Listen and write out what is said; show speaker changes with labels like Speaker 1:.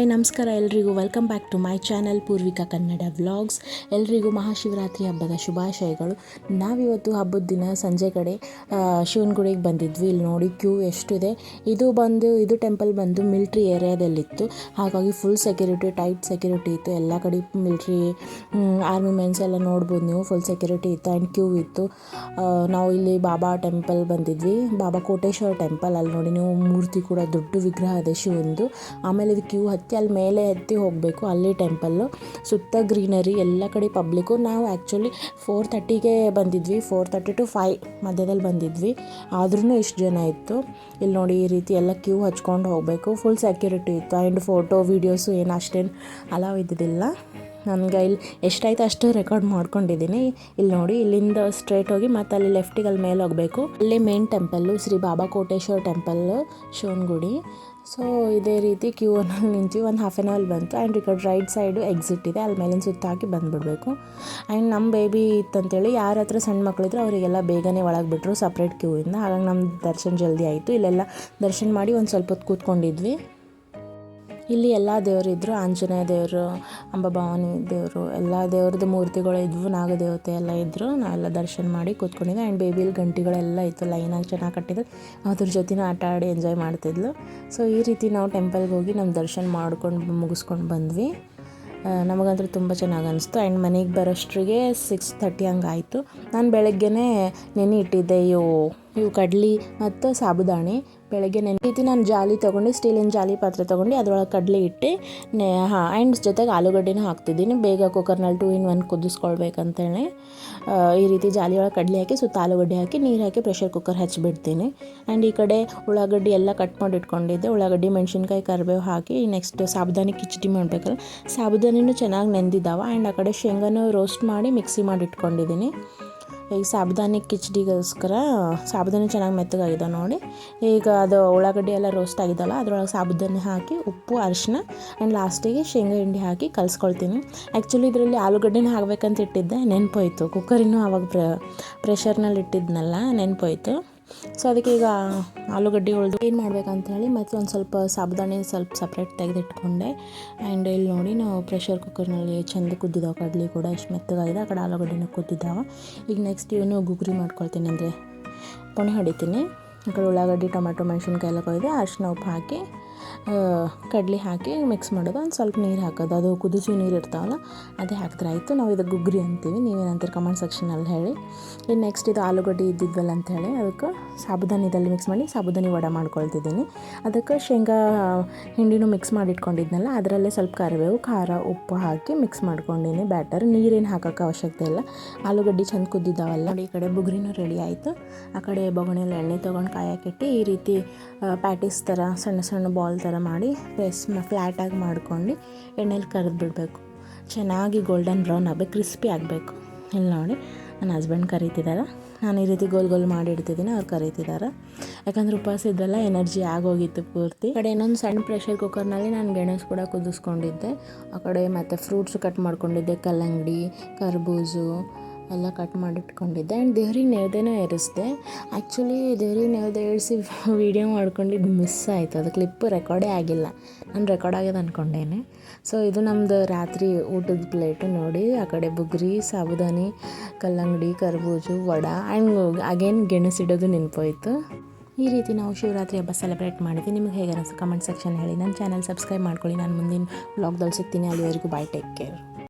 Speaker 1: Hi, ನಮಸ್ಕಾರ ಎಲ್ರಿಗೂ. Welcome back to my channel Purvika Kannada vlogs ಎಲ್ರಿಗೂ ಮಹಾಶಿವರಾತ್ರಿ ಹಬ್ಬದ ಶುಭಾಶಯಗಳು. ನಾವಿವತ್ತು ಹಬ್ಬದ ದಿನ ಸಂಜೆ ಕಡೆ ಶಿವನ ಗುಡಿಗೆ ಬಂದಿದ್ವಿ. ಇಲ್ಲಿ ನೋಡಿ ಕ್ಯೂ ಎಷ್ಟಿದೆ. ಇದು ಬಂದು, ಇದು ಟೆಂಪಲ್ ಬಂದು ಮಿಲ್ಟ್ರಿ ಏರಿಯಾದಲ್ಲಿತ್ತು ಹಾಗಾಗಿ ಫುಲ್ ಸೆಕ್ಯೂರಿಟಿ ಟೈಟ್ ಸೆಕ್ಯೂರಿಟಿ ಇತ್ತು. ಎಲ್ಲ ಕಡೆ ಮಿಲ್ಟ್ರಿ ಆರ್ಮಿ ಮೆನ್ಸ್ ಎಲ್ಲ ನೋಡ್ಬೋದು ನೀವು. ಫುಲ್ ಸೆಕ್ಯೂರಿಟಿ ಇತ್ತು ಆ್ಯಂಡ್ ಕ್ಯೂ ಇತ್ತು. ನಾವು ಇಲ್ಲಿ ಬಾಬಾ ಟೆಂಪಲ್ ಬಂದಿದ್ವಿ. ಬಾಬಾ ಕೋಟೇಶ್ವರ ಟೆಂಪಲ್ ಅಲ್ಲಿ ನೋಡಿ, ನೀವು ಮೂರ್ತಿ ಕೂಡ, ದೊಡ್ಡ ವಿಗ್ರಹ ಇದೆ ಶಿವಂದು. ಆಮೇಲೆ ಇದು ಕ್ಯೂ ಹತ್ತಿ ಅಲ್ಲಿ ಮೇಲೆ ಹತ್ತಿ ಹೋಗಬೇಕು, ಅಲ್ಲಿ ಟೆಂಪಲ್ಲು ಸುತ್ತ ಗ್ರೀನರಿ ಎಲ್ಲ ಕಡೆ ಪಬ್ಲಿಕ್ಕು ನಾವು ಆ್ಯಕ್ಚುಲಿ ಫೋರ್ ಥರ್ಟಿಗೆ ಬಂದಿದ್ವಿ ಫೋರ್ ತರ್ಟಿ ಟು ಫೈವ್ ಮಧ್ಯದಲ್ಲಿ ಬಂದಿದ್ವಿ. ಆದ್ರೂ ಇಷ್ಟು ಜನ ಇತ್ತು. ಇಲ್ಲಿ ನೋಡಿ ಈ ರೀತಿ ಎಲ್ಲ ಕ್ಯೂ ಹಚ್ಕೊಂಡು ಹೋಗಬೇಕು. ಫುಲ್ ಸೆಕ್ಯೂರಿಟಿ ಇತ್ತು. ಆ್ಯಂಡ್ ಫೋಟೋ ವೀಡಿಯೋಸು ಏನು ಅಷ್ಟೇನು ಅಲಾವ್ ಇದ್ದಿದ್ದಿಲ್ಲ. ನನಗೆ ಇಲ್ಲಿ ಎಷ್ಟಾಯ್ತು ಅಷ್ಟು ರೆಕಾರ್ಡ್ ಮಾಡ್ಕೊಂಡಿದ್ದೀನಿ. ಇಲ್ಲಿ ನೋಡಿ, ಇಲ್ಲಿಂದ ಸ್ಟ್ರೇಟ್ ಹೋಗಿ ಮತ್ತು ಅಲ್ಲಿ ಲೆಫ್ಟಿಗೆ ಅಲ್ಲಿ ಮೇಲೆ ಹೋಗಬೇಕು. ಅಲ್ಲಿ main temple Shri Baba Koteshwara temple Shivanagudi so ಇದೇ ರೀತಿ ಕ್ಯೂ ಅನ್ನಲ್ಲಿ ನಿಂತು ಒಂದು ಹಾಫ್ ಆನ್ ಅವರ್ ಬಂತು. ಆ್ಯಂಡ್ ಈ ಕಡೆ ರೈಟ್ ಸೈಡು ಎಕ್ಸಿಟ್ ಇದೆ. ಅಲ್ಲಿ ಮೇಲಿನ ಸುತ್ತ ಹಾಕಿ ಬಂದುಬಿಡ್ಬೇಕು. ಆ್ಯಂಡ್ ನಮ್ಮ ಬೇಬಿ ಇತ್ತಂತೇಳಿ, ಯಾರ ಹತ್ರ ಸಣ್ಣ ಮಕ್ಕಳಿದ್ರು ಅವರಿಗೆಲ್ಲ ಬೇಗನೆ ಒಳಗೆ ಬಿಟ್ಟರು ಸಪ್ರೇಟ್ ಇಂದ. ಹಾಗಾಗಿ ನಮ್ಮ ದರ್ಶನ ಜಲ್ದಿ ಆಯಿತು. ಇಲ್ಲೆಲ್ಲ ದರ್ಶನ ಮಾಡಿ ಒಂದು ಸ್ವಲ್ಪ ಹೊತ್ತು ಕೂತ್ಕೊಂಡಿದ್ವಿ. ಇಲ್ಲಿ ಎಲ್ಲ ದೇವರಿದ್ದರು ಆಂಜನೇಯ ದೇವರು, ಅಂಬಭವಾನಿ ದೇವರು, ಎಲ್ಲ ದೇವ್ರದ್ದು ಮೂರ್ತಿಗಳು ಇದ್ವು, ನಾಗದೇವತೆ ಎಲ್ಲ ಇದ್ದರು ನಾವೆಲ್ಲ ದರ್ಶನ ಮಾಡಿ ಕೂತ್ಕೊಂಡಿದ್ದೆ ಆ್ಯಂಡ್ ಬೇಬಿಲಿ ಗಂಟಿಗಳೆಲ್ಲ ಇತ್ತು ಲೈನಾಗಿ ಚೆನ್ನಾಗಿ ಕಟ್ಟಿದ್ರು. ಅದ್ರ ಜೊತೆನೂ ಆಟ ಆಡಿ ಎಂಜಾಯ್ ಮಾಡ್ತಿದ್ಲು. ಸೊ ಈ ರೀತಿ ನಾವು ಟೆಂಪಲ್ಗೆ ಹೋಗಿ ನಮ್ಮ ದರ್ಶನ ಮಾಡ್ಕೊಂಡು ಮುಗಿಸ್ಕೊಂಡು ಬಂದ್ವಿ. ನಮಗಂತೂ ತುಂಬ ಚೆನ್ನಾಗಿ ಅನಿಸ್ತು. ಆ್ಯಂಡ್ ಮನೆಗೆ ಬರೋಷ್ಟ್ರಿಗೆ ಸಿಕ್ಸ್ ಥರ್ಟಿ ಹಂಗೆ ಆಯಿತು. ನಾನು ಬೆಳಗ್ಗೆನೇ ನೆನೆ ಇಟ್ಟಿದ್ದೆ ಇವು ಇವು ಕಡ್ಲಿ ಮತ್ತು ಸಾಬುದಾಣಿ. ಬೆಳಗ್ಗೆ ನೆನೆ ರೀತಿ ನಾನು ಜಾಲಿ ತೊಗೊಂಡು ಸ್ಟೀಲಿನ ಜಾಲಿ ಪಾತ್ರೆ ತೊಗೊಂಡು ಅದರೊಳಗೆ ಕಡಲೆ ಇಟ್ಟು ನೆ, ಹಾಂ ಆ್ಯಂಡ್ ಜೊತೆಗೆ ಆಲೂಗಡ್ಡೆನೂ ಹಾಕ್ತಿದ್ದೀನಿ. ಬೇಗ ಕುಕ್ಕರ್ನಲ್ಲಿ ಟೂ ಇನ್ ಒನ್ ಕುದಿಸ್ಕೊಳ್ಬೇಕಂತೇಳಿ. ಈ ರೀತಿ ಜಾಲಿ ಒಳಗೆ ಕಡಲೆ ಹಾಕಿ, ಸುತ್ತ ಆಲೂಗಡ್ಡೆ ಹಾಕಿ, ನೀರು ಹಾಕಿ ಪ್ರೆಷರ್ ಕುಕ್ಕರ್ ಹಚ್ಚಿಬಿಡ್ತೀನಿ ಆ್ಯಂಡ್ ಈ ಕಡೆ ಉಳ್ಳಾಗಡ್ಡಿ ಎಲ್ಲ ಕಟ್ ಮಾಡಿ ಇಟ್ಕೊಂಡಿದ್ದೆ. ಉಳ್ಳಾಗಡ್ಡಿ, ಮೆಣಸಿನ್ಕಾಯಿ, ಕರಿಬೇವು ಹಾಕಿ ನೆಕ್ಸ್ಟ್ ಸಾಬುದಾನಿ ಕಿಚಡಿ ಮಾಡಬೇಕಲ್ಲ. ಸಾಬುದಾನಿನೂ ಚೆನ್ನಾಗಿ ನೆಂದಿದ್ದಾವೆ ಆ್ಯಂಡ್ ಆ ಕಡೆ ಶೇಂಗಾನು ರೋಸ್ಟ್ ಮಾಡಿ ಮಿಕ್ಸಿ ಮಾಡಿ ಇಟ್ಕೊಂಡಿದ್ದೀನಿ. ಈಗ ಸಾಬುದಾನಿ ಕಿಚಡಿಗೋಸ್ಕರ ಸಾಬುದಾನಿ ಚೆನ್ನಾಗಿ ಮೆತ್ತಗಾಗಿದೆ ನೋಡಿ. ಈಗ ಅದು ಉಳ್ಳಾಗಡ್ಡಿ ಎಲ್ಲ ರೋಸ್ಟ್ ಆಗಿದ್ದಲ್ಲ ಅದರೊಳಗೆ ಸಾಬುದಾನಿ ಹಾಕಿ, ಉಪ್ಪು, ಅರಿಶಿನ ಆ್ಯಂಡ್ ಲಾಸ್ಟಿಗೆ ಶೇಂಗಾ ಹಿಂಡಿ ಹಾಕಿ ಕಲಿಸ್ಕೊಳ್ತೀನಿ. ಆ್ಯಕ್ಚುಲಿ ಇದರಲ್ಲಿ ಆಲೂಗಡ್ಡೆನ ಹಾಕ್ಬೇಕಂತ ಇಟ್ಟಿದ್ದೆ, ನೆನಪೋಯ್ತು. ಕುಕ್ಕರಿನೂ ಆವಾಗ ಪ್ರ ಪ್ರೆಷರ್ನಲ್ಲಿ ಇಟ್ಟಿದ್ನಲ್ಲ ನೆನಪೋಯ್ತು. ಸೊ ಅದಕ್ಕೆ ಈಗ ಆಲೂಗಡ್ಡೆ ಉಳ್ದು ಏನು ಮಾಡ್ಬೇಕಂತ ಹೇಳಿ ಮತ್ತು ಒಂದು ಸ್ವಲ್ಪ ಸಾಬುದಾಣಿ ಸ್ವಲ್ಪ ಸಪ್ರೇಟ್ ತೆಗೆದಿಟ್ಕೊಂಡೆ. ಆ್ಯಂಡ್ ಇಲ್ಲಿ ನೋಡಿ ನಾವು ಪ್ರೆಷರ್ ಕುಕ್ಕರ್ನಲ್ಲಿ ಚೆಂದ ಕುದ್ದಿದ್ದಾವೆ ಕಡಲೆ ಕೂಡ ಎಷ್ಟು ಮೆತ್ತಗಾಗಿದೆ, ಆ ಕಡೆ ಆಲೂಗಡ್ಡೆನ ಕುದ್ದಿದ್ದಾವೆ ಈಗ ನೆಕ್ಸ್ಟ್ ಇವನು ಗುಗ್ರಿ ಮಾಡ್ಕೊಳ್ತೀನಿ ಅಂದರೆ ಪುಣೆ ಹೊಡಿತೀನಿ. ಆ ಕಡೆ ಉಳ್ಳಾಗಡ್ಡಿ, ಟೊಮೆಟೊ, ಮೆಣಸಿನ್ಕಾಯಿ ಎಲ್ಲ ಕೊಯ್ದು ಅಷ್ಟು ಉಪ್ಪು ಹಾಕಿ ಕಡಲೆ ಹಾಕಿ ಮಿಕ್ಸ್ ಮಾಡೋದು. ಒಂದು ಸ್ವಲ್ಪ ನೀರು ಹಾಕೋದು. ಅದು ಕುದಿಸಿ ನೀರು ಇರ್ತಾವಲ್ಲ, ಅದೇ ಹಾಕಿದ್ರೆ ಆಯಿತು. ನಾವು ಇದು ಗುಗ್ರಿ ಅಂತೀವಿ. ನೀವೇನಂತೀರಿ ಕಮೆಂಟ್ ಸೆಕ್ಷನಲ್ಲಿ ಹೇಳಿ. ಇನ್ನು ನೆಕ್ಸ್ಟ್ ಇದು ಆಲೂಗಡ್ಡೆ ಇದ್ದಿದ್ವಲ್ಲ ಅಂತ ಹೇಳಿ, ಅದಕ್ಕೆ ಸಾಬುದಾನಿದಲ್ಲಿ ಮಿಕ್ಸ್ ಮಾಡಿ ಸಾಬುದಾನಿ ವಡೆ ಮಾಡ್ಕೊಳ್ತಿದ್ದೀನಿ. ಅದಕ್ಕೆ ಶೇಂಗಾ, ಹಿಂಡಿನೂ ಮಿಕ್ಸ್ ಮಾಡಿ ಇಟ್ಕೊಂಡಿದ್ನಲ್ಲ ಅದರಲ್ಲೇ ಸ್ವಲ್ಪ ಕರಿಬೇವು, ಖಾರ, ಉಪ್ಪು ಹಾಕಿ ಮಿಕ್ಸ್ ಮಾಡ್ಕೊಂಡಿನಿ. ಬ್ಯಾಟರ್ ನೀರೇನು ಹಾಕೋಕ್ಕೆ ಅವಶ್ಯಕತೆ ಇಲ್ಲ. ಆಲೂಗಡ್ಡೆ ಚೆಂದ ಕುದ್ದಿದ್ದಾವಲ್ಲ ಈ ಕಡೆ ಬುಗ್ರಿನೂ ರೆಡಿ ಆಯಿತು. ಆ ಕಡೆ ಬೊಗಣೆಯಲ್ಲಿ ಎಣ್ಣೆ ತೊಗೊಂಡು ಕಾಯಕ್ಕಿಟ್ಟು ಈ ರೀತಿ ಪ್ಯಾಟೀಸ್ ಥರ ಸಣ್ಣ ಸಣ್ಣ ಬಾಲ್ ಥರ ಮಾಡಿ ಪ್ರೆಸ್ ಫ್ಲ್ಯಾಟಾಗಿ ಮಾಡ್ಕೊಂಡು ಎಣ್ಣೆಲಿ ಕರೆದು ಬಿಡಬೇಕು ಚೆನ್ನಾಗಿ ಗೋಲ್ಡನ್ ಬ್ರೌನ್ ಆಗಬೇಕು ಕ್ರಿಸ್ಪಿ ಆಗಬೇಕು. ಇಲ್ಲಿ ನೋಡಿ, ನನ್ನ ಹಸ್ಬೆಂಡ್ ಕರೀತಿದ್ದಾರೆ ನಾನು ಈ ರೀತಿ ಗೋಲ್ ಗೋಲ್ ಮಾಡಿ ಇಡ್ತಿದ್ದೀನಿ, ಅವ್ರು ಕರೀತಿದ್ದಾರೆ ಯಾಕಂದ್ರೆ ಉಪವಾಸ ಇದ್ದಲ್ಲ ಎನರ್ಜಿ ಆಗೋಗಿತ್ತು ಪೂರ್ತಿ. ಕಡೆ ಇನ್ನೊಂದು ಸಣ್ಣ ಪ್ರೆಷರ್ ಕುಕ್ಕರ್ನಲ್ಲಿ ನಾನು ಗೆಣಸು ಕೂಡ ಕುದಿಸ್ಕೊಂಡಿದ್ದೆ. ಆ ಕಡೆ ಮತ್ತು ಫ್ರೂಟ್ಸ್ ಕಟ್ ಮಾಡ್ಕೊಂಡಿದ್ದೆ, ಕಲ್ಲಂಗಡಿ, ಕರ್ಬೂಜು. ಎಲ್ಲ ಕಟ್ ಮಾಡಿಟ್ಕೊಂಡಿದ್ದೆ ಆ್ಯಂಡ್ ದೇವ್ರಿಗೆ ನೈವೇದ್ಯನೂ ಏರಿಸಿದೆ. ಆ್ಯಕ್ಚುಲಿ ದೇವ್ರಿಗೆ ನೈವೇದ್ಯ ಏರಿಸಿ ವೀಡಿಯೋ ಮಾಡ್ಕೊಂಡಿದ್ದು ಮಿಸ್ ಆಯಿತು. ಅದು ಕ್ಲಿಪ್ ರೆಕಾರ್ಡೇ ಆಗಿಲ್ಲ. ನಾನು ರೆಕಾರ್ಡ್ ಆಗ್ಯದ ಅಂದ್ಕೊಂಡೇನೆ ಸೊ ಇದು ನಮ್ಮದು ರಾತ್ರಿ ಊಟದ ಪ್ಲೇಟು ನೋಡಿ. ಆ ಕಡೆ ಬುಗ್ರಿ, ಸಾಬುದಾನಿ, ಕಲ್ಲಂಗಡಿ, ಕರ್ಬೂಜು, ವಡ ಆ್ಯಂಡ್ ಅಗೇನ್ ಗೆಣಸಿಡೋದು ನೆನಪೋಯ್ತು. ಈ ರೀತಿ ನಾವು ಶಿವರಾತ್ರಿ ಹಬ್ಬ ಸೆಲೆಬ್ರೇಟ್ ಮಾಡಿದ್ವಿ. ನಿಮಗೆ ಹೇಗೆ ಅನಿಸ್ತು ಕಮೆಂಟ್ ಸೆಕ್ಷನ್ ಹೇಳಿ. ನನ್ನ ಚಾನಲ್ ಸಬ್ಸ್ಕ್ರೈಬ್ ಮಾಡ್ಕೊಳ್ಳಿ. ನಾನು ಮುಂದಿನ ಬ್ಲಾಗ್ದಲ್ಲಿ ಸಿಗ್ತೀನಿ. ಅಲ್ಲಿವರೆಗೂ ಬೈ ಟೇಕ್ ಕೇರ್.